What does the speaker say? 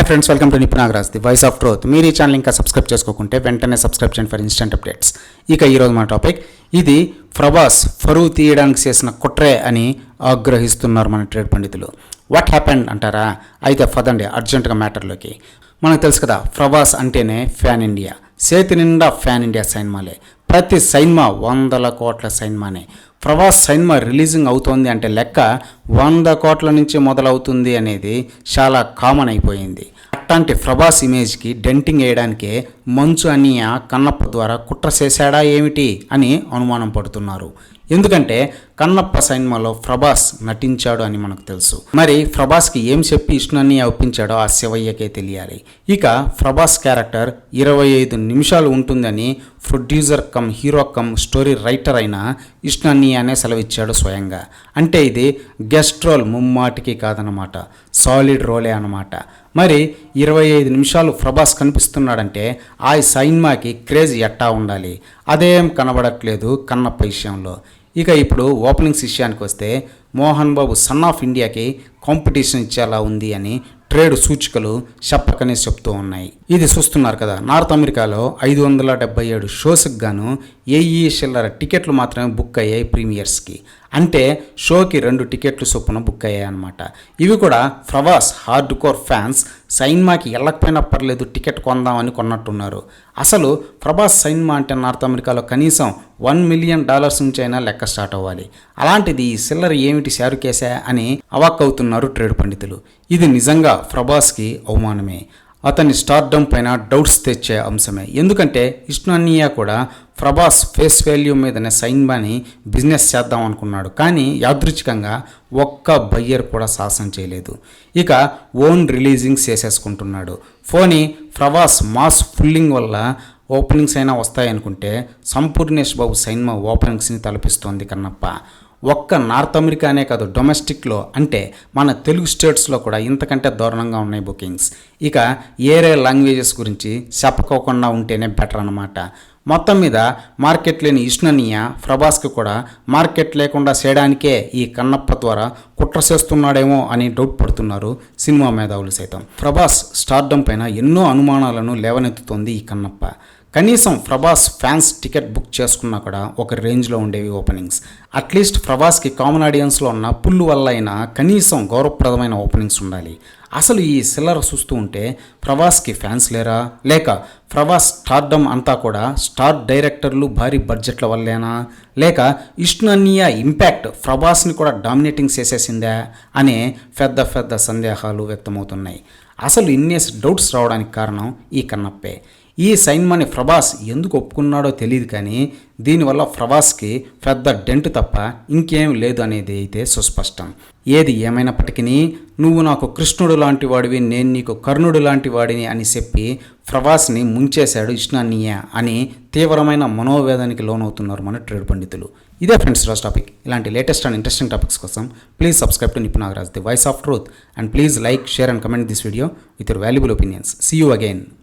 Hi friends welcome to Nipunanagaraj the voice of truth మీరు ఈ channel ఇంకా subscribe చేసుకోకుంటే వెంటనే సబ్స్క్రైబ్ చేయండి ఫర్ ఇన్స్టెంట్ అప్డేట్స్ ఇక ఈరోజు మన టాపిక్ ఇది ప్రభాస్ ఫరువు తీయడానికి చేసిన కుట్రే అని ఆగ్రహిస్తున్నారు మన ట్రేడ్ పండితులు. వాట్ హ్యాపెండ్ అంటారా? అయితే పదండి అర్జెంటుగా మ్యాటర్లోకి మనకు తెలుసు కదా ప్రభాస్ అంటేనే ఫ్యాన్ ఇండియా చేతి నిండా ఫ్యాన్ ఇండియా సైన్మాలే. ప్రతి సైన్మా వందల కోట్ల సైన్మానే. ప్రభాస్ సైన్మా రిలీజింగ్ అవుతోంది అంటే లెక్క వంద కోట్ల నుంచి మొదలవుతుంది అనేది చాలా కామన్ అయిపోయింది. అట్లాంటి ప్రభాస్ ఇమేజ్కి డెంటింగ్ వేయడానికే మంచు అనియ కన్నప్ప ద్వారా కుట్ర చేశాడా ఏమిటి అని అనుమానం పడుతున్నారు. ఎందుకంటే కన్నప్ప సైన్మాలో ప్రభాస్ నటించాడు అని మనకు తెలుసు. మరి ప్రభాస్కి ఏం చెప్పి ఇష్టాన్ని ఒప్పించాడో ఆ శివయ్యకే తెలియాలి. ఇక ప్రభాస్ క్యారెక్టర్ ఇరవై ఐదు నిమిషాలు ఉంటుందని producer cum hero cum story writer అయిన ఇష్ణాన్ని అనే సెలవిచ్చాడు స్వయంగా. అంటే ఇది గెస్ట్ రోల్ ముమ్మాటికి కాదనమాట సాలిడ్ రోలే అనమాట మరి ఇరవై ఐదు నిమిషాలు ప్రభాస్ కనిపిస్తున్నాడంటే ఆ సైన్మాకి క్రేజ్ ఎట్టా ఉండాలి? అదేం కనబడట్లేదు కన్నప్ప విషయంలో. ఇక ఇప్పుడు ఓపెనింగ్స్ విషయానికి వస్తే మోహన్ బాబు సన్ ఆఫ్ ఇండియాకి కాంపిటీషన్ ఇచ్చేలా ఉంది అని ట్రేడ్ సూచికలు చెప్పకనే చెప్తూ ఉన్నాయి. ఇది చూస్తున్నారు కదా నార్త్ అమెరికాలో ఐదు వందల డెబ్బై ఏడు షోస్కి గాను ఏఈ చిల్లర టికెట్లు మాత్రమే బుక్ అయ్యాయి ప్రీమియర్స్కి. అంటే షోకి రెండు టికెట్లు చొప్పున బుక్ అయ్యాయి అనమాట ఇవి కూడా ప్రవాస్ హార్డ్ కోర్ ఫ్యాన్స్ సైన్మాకి వెళ్ళకపోయినా పర్లేదు టికెట్ కొందామని కొన్నట్టున్నారు. అసలు ప్రభాస్ సైన్మా అంటే నార్త్ అమెరికాలో కనీసం వన్ మిలియన్ డాలర్స్ నుంచి అయినా లెక్క స్టార్ట్ అవ్వాలి. అలాంటిది ఈ సిల్లర్ ఏమిటి శారుకేశా అని అవాక్ అవుతున్నారు ట్రేడ్ పండితులు. ఇది నిజంగా ప్రభాస్కి అవమానమే. అతని స్టార్డమ్ పైన డౌట్స్ తెచ్చే అంశమే. ఎందుకంటే ఇష్నానియా కూడా ప్రభాస్ ఫేస్ వాల్యూ మీదనే సైన్మాని బిజినెస్ చేద్దాం అనుకున్నాడు. కానీ యాదృచ్ఛికంగా ఒక్క బయ్యర్ కూడా సాహసం చేయలేదు. ఇక ఓన్ రిలీజింగ్ చేసేసుకుంటున్నాడు. ఫోని ప్రభాస్ మాస్ ఫుల్లింగ్ వల్ల ఓపెనింగ్స్ అయినా వస్తాయనుకుంటే సంపూర్ణేష్ బాబు సైన్మా ఓపెనింగ్స్ని తలపిస్తోంది కన్నప్ప. ఒక్క నార్త్ అమెరికానే కాదు డొమెస్టిక్లో అంటే మన తెలుగు స్టేట్స్లో కూడా ఇంతకంటే దారుణంగా ఉన్నాయి బుకింగ్స్. ఇక ఏరే లాంగ్వేజెస్ గురించి చెప్పకోకుండా ఉంటేనే బెటర్ అన్నమాట. మొత్తం మీద మార్కెట్ లేని ఇష్ణనీయ ప్రభాస్కి కూడా మార్కెట్ లేకుండా చేయడానికే ఈ కన్నప్ప ద్వారా కుట్ర చేస్తున్నాడేమో అని డౌట్ పడుతున్నారు సినిమా మేధావులు సైతం. ప్రభాస్ స్టార్డమ్ పైన ఎన్నో అనుమానాలను లేవనెత్తుతోంది ఈ కన్నప్ప. కనీసం ప్రభాస్ ఫ్యాన్స్ టికెట్ బుక్ చేసుకున్నా కూడా ఒక రేంజ్లో ఉండేవి ఓపెనింగ్స్. అట్లీస్ట్ ప్రభాస్కి కామన్ ఆడియన్స్లో ఉన్న పుల్లు వల్ల అయినా కనీసం గౌరవప్రదమైన ఓపెనింగ్స్ ఉండాలి. అసలు ఈ సిల్లర్ చూస్తూ ఉంటే ప్రభాస్కి ఫ్యాన్స్ లేరా? లేక ప్రభాస్ స్టార్డమ్ అంతా కూడా స్టార్ డైరెక్టర్లు భారీ బడ్జెట్ల వల్లేనా? లేక ఇష్ణనీయ ఇంపాక్ట్ ప్రభాస్ని కూడా డామినేటింగ్ చేసేసిందా? అనే పెద్ద పెద్ద సందేహాలు వ్యక్తమవుతున్నాయి. అసలు ఇన్నేసి డౌట్స్ రావడానికి కారణం ఈ కన్నప్పే. ఈ సైన్మాని ప్రభాస్ ఎందుకు ఒప్పుకున్నాడో తెలియదు కానీ దీనివల్ల ప్రభాస్కి పెద్ద డెంట్ తప్ప ఇంకేం లేదు అనేది అయితే సుస్పష్టం. ఏది ఏమైనప్పటికీ నువ్వు నాకు కృష్ణుడు లాంటి వాడివి నేను నీకు కర్ణుడు లాంటి వాడిని అని చెప్పి ప్రభాస్ని ముంచేశాడు ఇష్ణాన్నీయ అని తీవ్రమైన మనోవేదానికి లోనవుతున్నారు మన ట్రేడ్ పండితులు. ఇదే ఫ్రెండ్స్ రోజు టాపిక్. ఇలాంటి లేటెస్ట్ అండ్ ఇంట్రెస్టింగ్ టాపిక్స్ కోసం please subscribe to Nipunanagaraj the voice of truth and please like share and comment this video with your valuable opinions. See you again